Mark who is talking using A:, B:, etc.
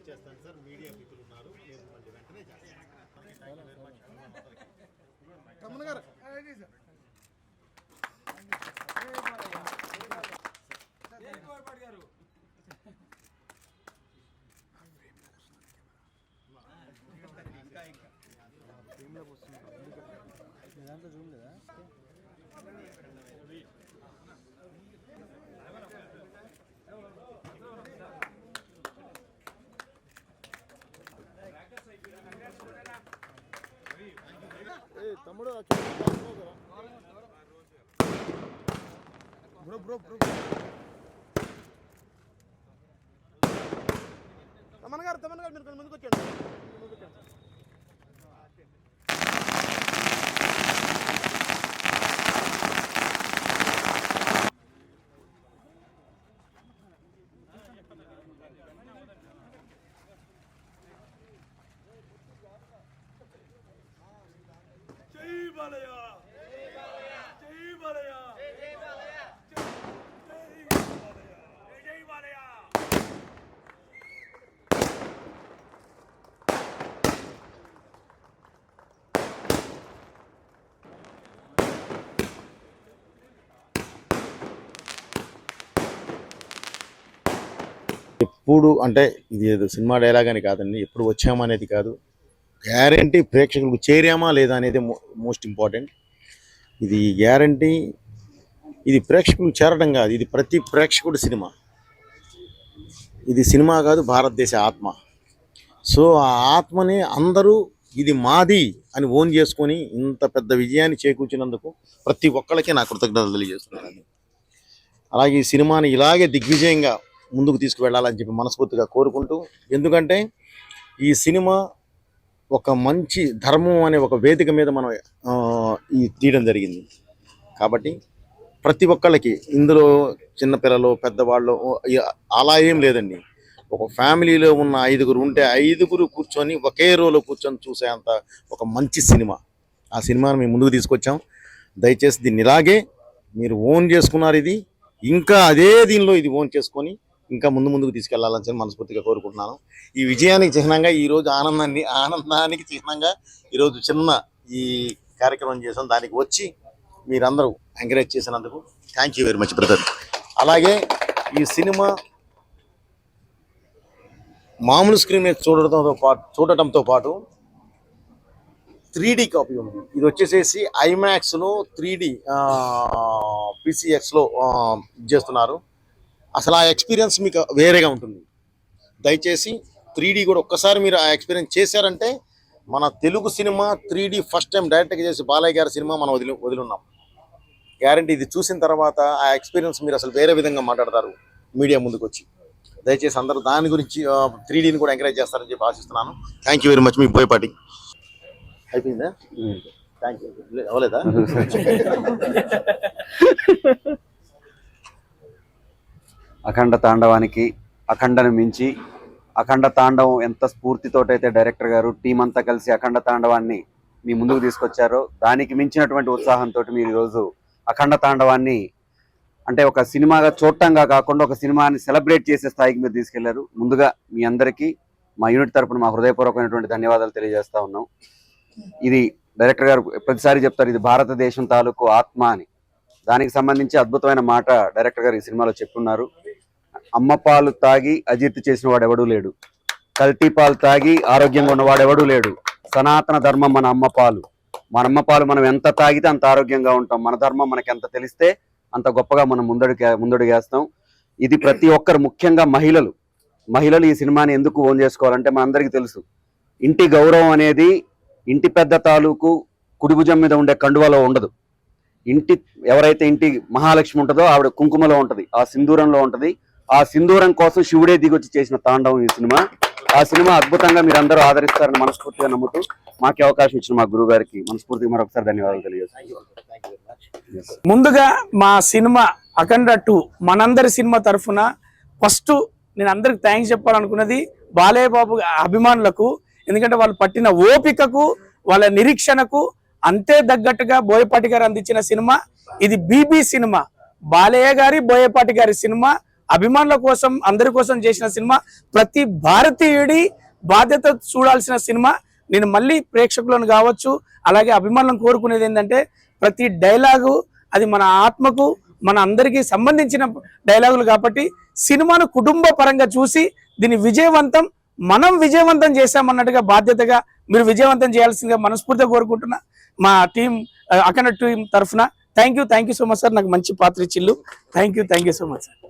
A: Call చేస్తాను sir. Media మిత్రులు ఉన్నారు. నేను మళ్ళీ వెంటనే చేస్తాను
B: రమణ గారు. తమ్ముడు బ్రో బ్రో బ్రో. తమన్ గారు తమన్ గారు మీరు కొంచెం ముందుకు వచ్చాడు
C: బాలయ్య జై బాలయ్య జై బాలయ్య జై బాలయ్య
A: ఎప్పుడు అంటే ఇది ఏదో సినిమా డైలాగ్ అని కాదండి. ఎప్పుడు వచ్చామనేది కాదు. గ్యారంటీ ప్రేక్షకులకు చేరామా లేదా అనేది మోస్ట్ ఇంపార్టెంట్. ఇది గ్యారంటీ ఇది ప్రేక్షకులకు చేరడం కాదు ఇది ప్రతి ప్రేక్షకుడి సినిమా. ఇది సినిమా కాదు భారతదేశ ఆత్మ. సో ఆ ఆత్మని అందరూ ఇది మాది అని ఓన్ చేసుకొని ఇంత పెద్ద విజయాన్ని చేకూర్చినందుకు ప్రతి ఒక్కళ్ళకే నా కృతజ్ఞతలు తెలియజేస్తున్నాను. అలాగే ఈ సినిమాని ఇలాగే దిగ్విజయంగా ముందుకు తీసుకువెళ్ళాలని చెప్పి మనస్ఫూర్తిగా కోరుకుంటూ ఎందుకంటే ఈ సినిమా ఒక మంచి ధర్మం అనే ఒక వేదిక మీద మనం ఈ తీయడం జరిగింది. కాబట్టి ప్రతి ఒక్కళ్ళకి ఇందులో చిన్నపిల్లలు పెద్దవాళ్ళు అలా ఏం లేదండి. ఒక ఫ్యామిలీలో ఉన్న ఐదుగురు ఉంటే ఐదుగురు కూర్చొని ఒకే రోలో కూర్చొని చూసేంత ఒక మంచి సినిమా. ఆ సినిమాను మేము ముందుకు తీసుకొచ్చాం. దయచేసి దీన్ని ఇలాగే మీరు ఓన్ చేసుకున్నారు ఇది. ఇంకా అదే దీనిలో ఇది ఓన్ చేసుకొని ఇంకా ముందు ముందుకు తీసుకెళ్ళాలని చెప్పి మనస్ఫూర్తిగా కోరుకుంటున్నాను. ఈ విజయానికి చిహ్నంగా ఈరోజు ఆనందాన్ని ఆనందానికి చిహ్నంగా ఈరోజు చిన్న ఈ కార్యక్రమం చేసాం. దానికి వచ్చి మీరందరూ ఎంకరేజ్ చేసినందుకు thank you very much brother అలాగే ఈ సినిమా మామూలు స్క్రీన్ మీద చూడటంతో పాటు చూడటంతో పాటు త్రీ డి కాపీ ఉంది. ఇది వచ్చేసేసి ఐమాక్స్లో త్రీ డి పీసీఎక్స్లో చేస్తున్నారు. అసలు ఆ ఎక్స్పీరియన్స్ మీకు వేరేగా ఉంటుంది. దయచేసి త్రీ కూడా ఒక్కసారి మీరు ఆ ఎక్స్పీరియన్స్ చేశారంటే మన Telugu cinema three D first time డైరెక్ట్గా చేసి బాలయ్య గారి సినిమా మనం వదిలి వదిలిన్నాం. గ్యారంటీ ఇది చూసిన తర్వాత ఆ ఎక్స్పీరియన్స్ మీరు అసలు వేరే విధంగా మాట్లాడతారు మీడియా ముందుకు వచ్చి దయచేసి అందరూ దాని గురించి త్రీ డీని కూడా ఎంకరేజ్ చేస్తారని చెప్పి ఆశిస్తున్నాను. థ్యాంక్ యూ వెరీ మచ్ మీ బోయపాటి. అయిపోయిందా? థ్యాంక్ యూ అవ్వలేదా?
D: అఖండ తాండవానికి అఖండను మించి అఖండ తాండవం ఎంత స్ఫూర్తితోటైతే డైరెక్టర్ గారు టీం అంతా కలిసి అఖండ తాండవాన్ని మీ ముందుకు తీసుకొచ్చారో దానికి మించినటువంటి ఉత్సాహంతో మీరు ఈరోజు అఖండ తాండవాన్ని అంటే ఒక సినిమాగా చూడటంగా కాకుండా ఒక సినిమాని సెలబ్రేట్ చేసే స్థాయికి మీరు తీసుకెళ్ళారు. ముందుగా మీ అందరికీ మా యూనిట్ తరపున మా హృదయపూర్వకమైనటువంటి ధన్యవాదాలు తెలియజేస్తా ఉన్నాం. ఇది డైరెక్టర్ గారు ప్రతిసారి చెప్తారు ఇది భారతదేశం తాలూకు ఆత్మ అని. దానికి సంబంధించి అద్భుతమైన మాట డైరెక్టర్ గారు ఈ సినిమాలో చెప్పున్నారు అమ్మ పాలు తాగి అజీర్తి చేసిన వాడు ఎవడూ లేడు. కల్తీ పాలు తాగి ఆరోగ్యంగా ఉన్నవాడు ఎవడూ లేడు. సనాతన ధర్మం మన అమ్మ పాలు. మన అమ్మ పాలు మనం ఎంత తాగితే అంత ఆరోగ్యంగా ఉంటాం. మన ధర్మం మనకి ఎంత తెలిస్తే అంత గొప్పగా మనం ముందడుగు ముందడుగేస్తాం. ఇది ప్రతి ఒక్కరు ముఖ్యంగా మహిళలు. మహిళలు ఈ సినిమాని ఎందుకు ఓన్ చేసుకోవాలంటే మనందరికీ తెలుసు. ఇంటి గౌరవం అనేది ఇంటి పెద్ద తాలూకు కుడిభుజం మీద ఉండే కండువలో ఉండదు. ఇంటి ఎవరైతే ఇంటి మహాలక్ష్మి ఉంటుందో ఆవిడ కుంకుమలో ఉంటుంది. ఆ సింధూరంలో ఉంటుంది. ఆ సింధూరం కోసం శివుడే దిగొచ్చి చేసిన తాండవం ఈ సినిమా. ఆ సినిమా అద్భుతంగా మీరు అందరూ ఆదరిస్తారని మనస్ఫూర్తిగా నమ్ముతూ మాకు అవకాశం ఇచ్చిన మా గురువు గారికి మనస్ఫూర్తిగా మరొకసారి ధన్యవాదాలు తెలియజేస్తాను
E: ముందుగా మా సినిమా అఖండ టూ మనందరి సినిమా తరఫున ఫస్ట్ నేను అందరికి థ్యాంక్స్ చెప్పాలనుకున్నది బాలయ్య బాబు అభిమానులకు ఎందుకంటే వాళ్ళు పట్టిన ఓపికకు వాళ్ళ నిరీక్షణకు అంతే తగ్గట్టుగా బోయపాటి గారు అందించిన సినిమా. ఇది బీబీ సినిమా. బాలయ్య గారి బోయపాటి గారి సినిమా. అభిమానుల కోసం అందరి కోసం చేసిన సినిమా ప్రతి భారతీయుడి బాధ్యత చూడాల్సిన సినిమా. నేను మళ్ళీ ప్రేక్షకులను కావచ్చు అలాగే అభిమానులను కోరుకునేది ఏంటంటే ప్రతి డైలాగు అది మన ఆత్మకు మన అందరికీ సంబంధించిన డైలాగులు కాబట్టి సినిమాను కుటుంబ పరంగా చూసి దీన్ని విజయవంతం మనం విజయవంతం చేశామన్నట్టుగా బాధ్యతగా మీరు విజయవంతం చేయాల్సిందిగా మనస్ఫూర్తిగా కోరుకుంటున్నా. మా టీం అఖండ టీం తరఫున thank you thank you so much sir నాకు మంచి పాత్ర ఇచ్చిల్లు thank you thank you so much sir